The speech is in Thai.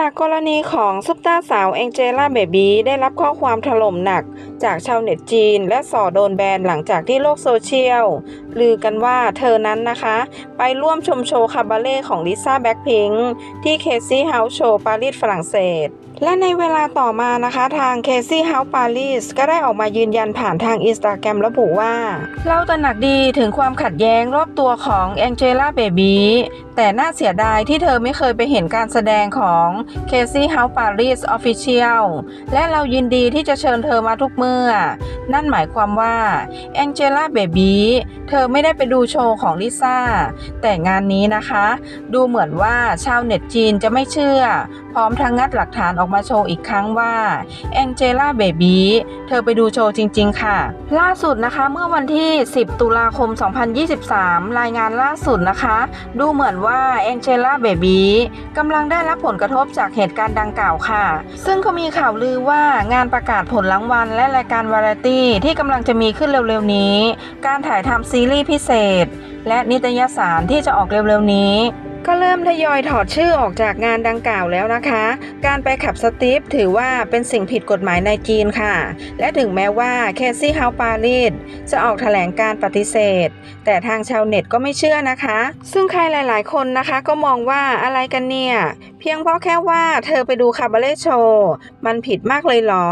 จากกรณีของซุปตาสาวแองเจล่าเบบีได้รับข้อความถล่มหนัก จากชาวเน็ตจีน และส่อโดนแบนหลังจากที่โลกโซเชียลลือกันว่าเธอนั้นนะคะ ไปร่วมชมโชว์คาบาเล่ของลิซ่าแบ็คพิงที่เคซี่เฮาส์โชว์ปารีสฝรั่งเศส และในเวลาต่อมานะคะทางเคซี่เฮาส์ปารีสก็ได้ออกมายืนยันผ่านทางอินสตาแกรมระบุว่า เราตระหนักดีถึงความขัดแย้งรอบตัวของแองเจล่าเบบี แต่น่าเสียดายที่เธอไม่เคยไปเห็นการแสดงของ Casey House Paris Official และเรายินดีที่จะเชิญเธอมาทุกเมื่อ นั่นหมายความว่าแองเจล่าเบบีเธอไม่ได้ไปดูโชว์ของลิซ่า แต่งานนี้นะคะ ดูเหมือนว่าชาวเน็ตจีนจะไม่เชื่อ พร้อมทั้งงัดหลักฐานออกมาโชว์อีกครั้งว่าแองเจล่าเบบีเธอไปดูโชว์จริง ๆ ค่ะ ล่าสุดนะคะเมื่อวันที่ 10 ตุลาคม 2023 รายงานล่าสุดนะคะ ดูเหมือนว่าแองเจล่าเบบีกำลังได้รับผลกระทบจากเหตุการณ์ดังกล่าวค่ะ ซึ่งเขามีข่าวลือว่างานประกาศผลรางวัลและรายการวาไรตี้ที่กำลังจะมีขึ้นเร็วๆนี้ การถ่ายทำซีรีส์พิเศษ และนิตยสารที่จะออกเร็วๆนี้ ก็เริ่มทยอยถอดชื่อออกจากงานดังกล่าวแล้วนะคะ การไปขับสตีฟถือว่าเป็นสิ่งผิดกฎหมายในจีนค่ะ และถึงแม้ว่าเคซี่เฮาปารีสจะออกแถลงการปฏิเสธ แต่ทางชาวเน็ตก็ไม่เชื่อนะคะ ซึ่งใครหลาย ๆ คนนะคะก็มองว่าอะไรกันเนี่ย เพียงเพราะแค่ว่าเธอไปดูคาบาเล่โชว์ มันผิดมากเลยเหรอ